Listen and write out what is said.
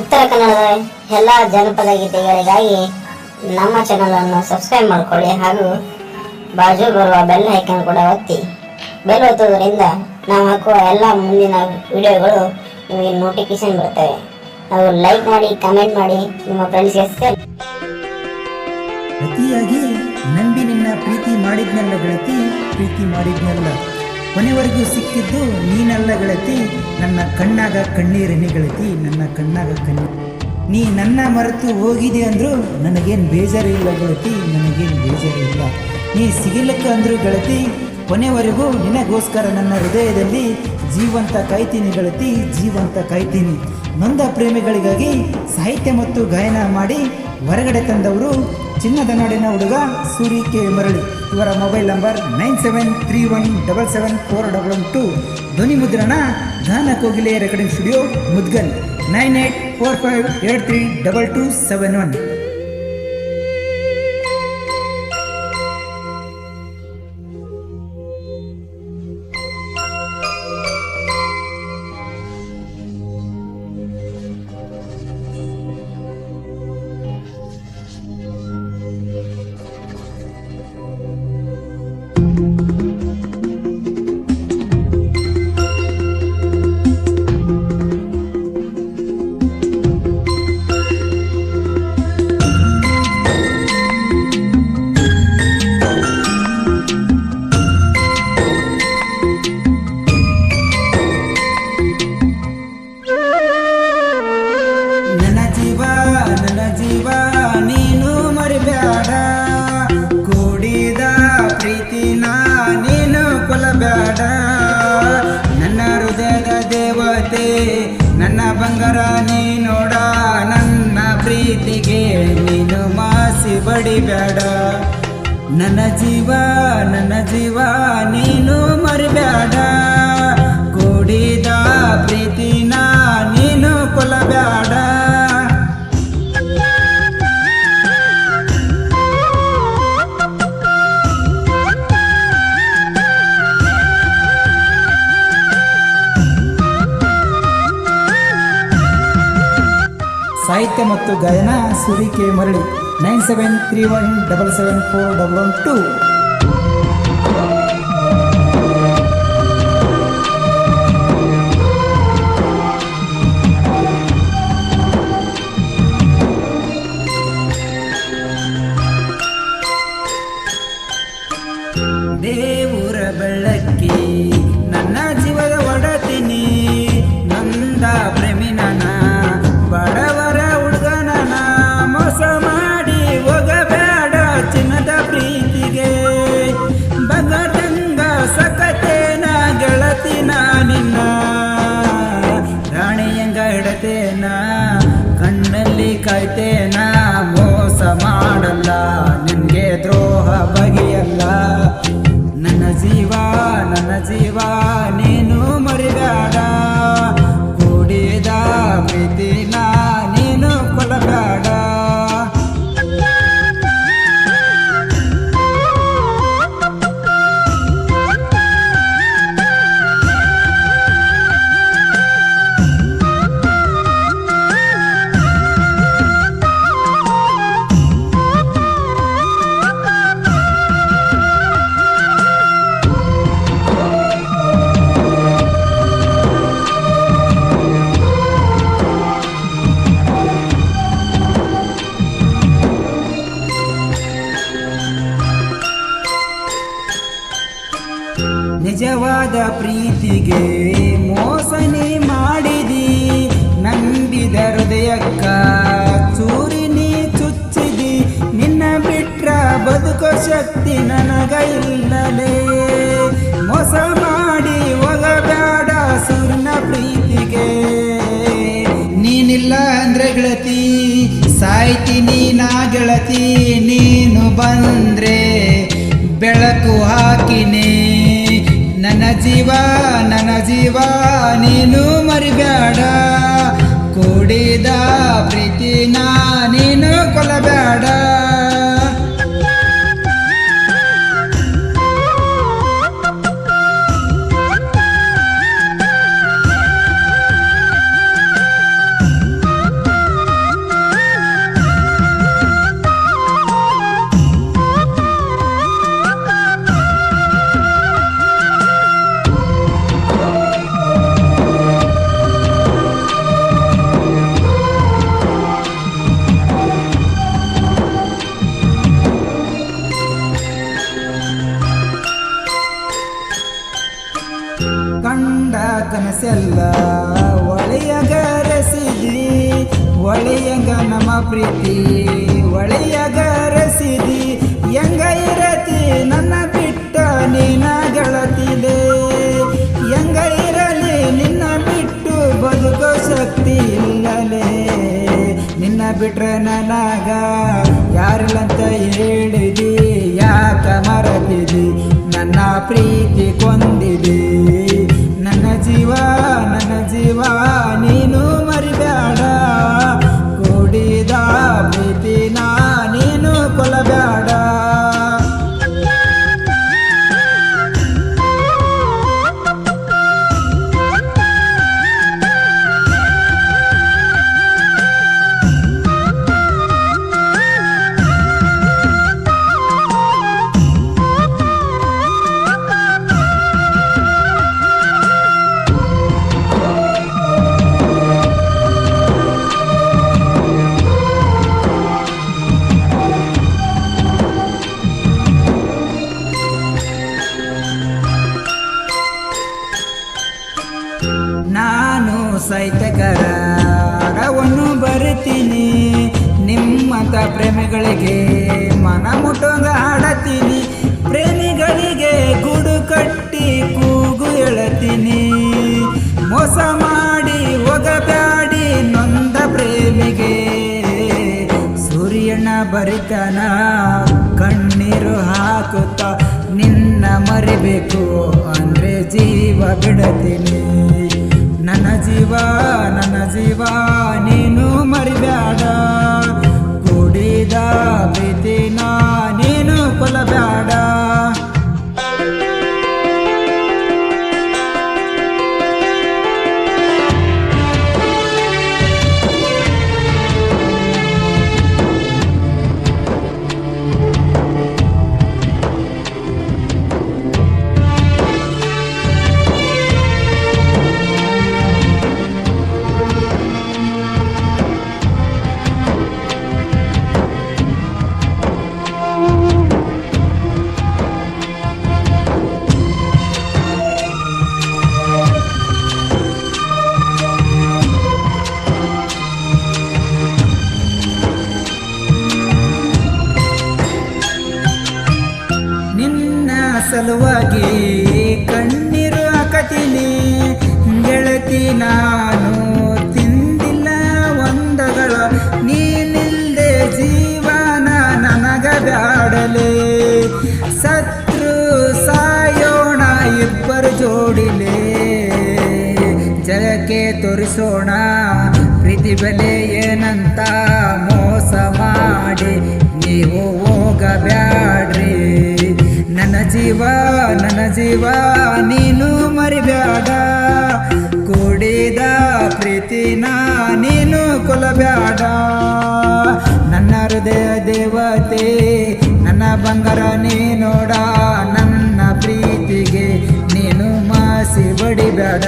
ಉತ್ತರ ಕನ್ನಡದ ಎಲ್ಲ ಜನಪದ ಗೀತೆಗಳಿಗಾಗಿ ನಮ್ಮ ಚಾನಲ್ ಅನ್ನು ಸಬ್ಸ್ಕ್ರೈಬ್ ಮಾಡಿಕೊಳ್ಳಿ ಹಾಗೂ ಬಾಜು ಬರುವ ಬೆಲ್ ಐಕನ್ ಕೂಡ ಒತ್ತಿ. ಬೆಲ್ ಒತ್ತುವುದರಿಂದ ನಾವು ಹಾಕುವ ಎಲ್ಲ ಮುಂದಿನ ವಿಡಿಯೋಗಳು ನಿಮಗೆ ನೋಟಿಫಿಕೇಶನ್ ಬರ್ತವೆ ಹಾಗೂ ಲೈಕ್ ಮಾಡಿ ಕಮೆಂಟ್ ಮಾಡಿ ನಿಮ್ಮ ಫ್ರೆಂಡ್ಸ್ಗೆ ಸೇರಿ ಅತಿಯಾಗಿ ನಂಬಿ ನಿನ್ನ ಪ್ರೀತಿ ಮಾಡಿದ್ನಲ್ಲ ಗೆಳತಿ, ಪ್ರೀತಿ ಮಾಡಿದ್ನಲ್ಲ. ಕೊನೆವರೆಗೂ ಸಿಕ್ಕಿದ್ದು ನೀನೆಲ್ಲ ಗೆಳತಿ ನನ್ನ ಕಣ್ಣಾಗ ಕಣ್ಣೀರನಿ ಗೆಳತಿ ನನ್ನ ಕಣ್ಣಾಗ ಕಣ್ಣೀರು. ನೀ ನನ್ನ ಮರೆತು ಹೋಗಿದೆ ಅಂದ್ರು ನನಗೇನು ಬೇಜಾರಿಲ್ಲ ಗೆಳತಿ, ನನಗೇನು ಬೇಜಾರಿಲ್ಲ. ನೀ ಸಿಗಲಿಕ್ಕೆ ಅಂದರೂ ಗೆಳತಿ, ಕೊನೆವರೆಗೂ ನಿನಗೋಸ್ಕರ ನನ್ನ ಹೃದಯದಲ್ಲಿ ಜೀವಂತ ಕಾಯ್ತೀನಿ ಗೆಳತಿ, ಜೀವಂತ ಕಾಯ್ತೀನಿ. ನೊಂದ ಪ್ರೇಮಿಗಳಿಗಾಗಿ ಸಾಹಿತ್ಯ ಮತ್ತು ಗಾಯನ ಮಾಡಿ ಹೊರಗಡೆ ತಂದವರು ಚಿನ್ನದ ನಾಡಿನ ಹುಡುಗ ಸೂರಿ ಮರಳಿ. ಇವರ mobile number nine seven three one double seven four double one two. ಧ್ವನಿ ಮುದ್ರಣ ಗಾನ ಕೋಗಿಲೆ recording studio, Mudgal, nine eight four five eight three double two seven one. ಬಡಿಬ್ಯಾಡ ನನ್ನ ಜೀವ ನನ್ನ ಜೀವ, ನೀನು ಮರಿಬ್ಯಾಡ ಕೂಡಿದ ಪ್ರೀತಿನ ನೀನು ಕೊಲಬ್ಯಾಡ ಸಾಹಿತ್ಯ ಮತ್ತು ಗಾಯನ, ಸುರಿಕೆ ಮರಳಿ. Nine seven three one double seven four double one two ದೇವರ ಬೆಳಕಿ ಕಣ್ಣಲ್ಲಿ ಕಾಯ್ತೇನ ಮೋಸ ನಿಜವಾದ ಪ್ರೀತಿಗೆ ಮೋಸನೆ ಮಾಡಿದಿ. ನಂಬಿದ ಹೃದಯಕ್ಕ ಚೂರಿನಿ ಚುಚ್ಚಿದಿ. ನಿನ್ನ ಬಿಟ್ರ ಬದುಕೋ ಶಕ್ತಿ ನನಗ ಇಲ್ಲಲೇ ಮೋಸ ಮಾಡಿ ಹೋಗಬೇಡ ಸುರ್ನ ಪ್ರೀತಿಗೆ. ನೀನಿಲ್ಲ ಅಂದ್ರೆ ಗೆಳತಿ ಸಾಯ್ತೀನಿ ನಾ ಗೆಳತಿ, ನೀನು ಬಂದ್ರೆ ಬೆಳಕು ಹಾಕಿನೇ. ನನ್ನ ಜೀವ ನನ್ನ ಜೀವ ನೀನು ಮರಿಬೇಡ ಕೂಡಿದ ಪ್ರೀತಿನ ನೀನು ಕೊಲಬೇಡ ಒಳೆಯಂಗ ನಮ್ಮ ಪ್ರೀತಿ, ಒಳೆಯಗ ರಸಿದಿ, ಹೆಂಗ ಇರತಿ ನನ್ನ ಬಿಟ್ಟ ನೀನ ಗಳತಿದೆ ಹೆಂಗ ಇರಲಿ ನಿನ್ನ ಬಿಟ್ಟು ಬದುಕೋ ಶಕ್ತಿ ಇಲ್ಲಲೇ. ನಿನ್ನ ಬಿಟ್ರೆ ನನಗ ಯಾರಿಲ್ಲಂತ ಹೇಳಿದಿ, ಯಾಕ ಮರತಿದಿ? ನನ್ನ ಪ್ರೀತಿ ಕೊಂದಿದೆ. ನನ್ನ ಜೀವ ನನ್ನ ಜೀವ, ನೀನು ಮರಿಬೇಡ ನಾನು ಸೈತಕರ ಅಡವನ್ನು ಬರಿತೀನಿ ನಿಮ್ಮಂತ ಪ್ರೇಮಿಗಳಿಗೆ ಮನ ಮುಟ್ಟೋಂಗ ಹಾಡತೀನಿ ಪ್ರೇಮಿಗಳಿಗೆ ಗುಡು ಕಟ್ಟಿ ಕೂಗು ಎಳತೀನಿ. ಮೋಸ ಮಾಡಿ ಒಗದಾಡಿ ನೊಂದ ಪ್ರೇಮಿಗೆ. ಸೂರ್ಯನ ಬರಿತನ ಕಣ್ಣೀರು ಹಾಕುತ್ತ ನಿನ್ನ ಮರಿಬೇಕು ಅಂದ್ರೆ ಜೀವ ಬಿಡತೀನಿ. ನನ್ನ ಜೀವ ನನ್ನ ಜೀವ ನೀನು ಮರಿಬೇಡ ಕೂಡಿದ ಪ್ರೀತಿನ ನೀನು ಕೊಲ್ಲಬೇಡ ಸಲುವಾಗಿ ಕಣ್ಣೀರು ಹಾಕತೀನಿ. ಗೆಳತಿ, ನಾನು ತಿಂದಿಲ್ಲ ಒಂದಗಳ. ನೀನಿಲ್ಲದೆ ಜೀವನ ನನಗ ಬ್ಯಾಡಲೆ ಸತ್ರು ಸಾಯೋಣ, ಇಬ್ಬರು ಜೋಡಿಲೆ. ಜಗಕ್ಕೆ ತೋರಿಸೋಣ, ಪ್ರೀತಿ ಬೆಲೆ ಏನಂತ ಮೋಸ ಮಾಡಿ. ನೀವು ಹೋಗಬ್ಯಾಡ್ರಿ. ಜೀವ, ನನ್ನ ಜೀವ, ನೀನು ಮರಿಬ್ಯಾಡ. ಕೂಡಿದ ಪ್ರೀತಿನ ನೀನು ಕೊಲಬ್ಯಾಡ ನನ್ನ ಹೃದಯ ದೇವತೆ, ನನ್ನ ಬಂಗಾರ ನೀ ನೋಡ. ನನ್ನ ಪ್ರೀತಿಗೆ ನೀನು ಮಾಸಿ ಬಡಿಬೇಡ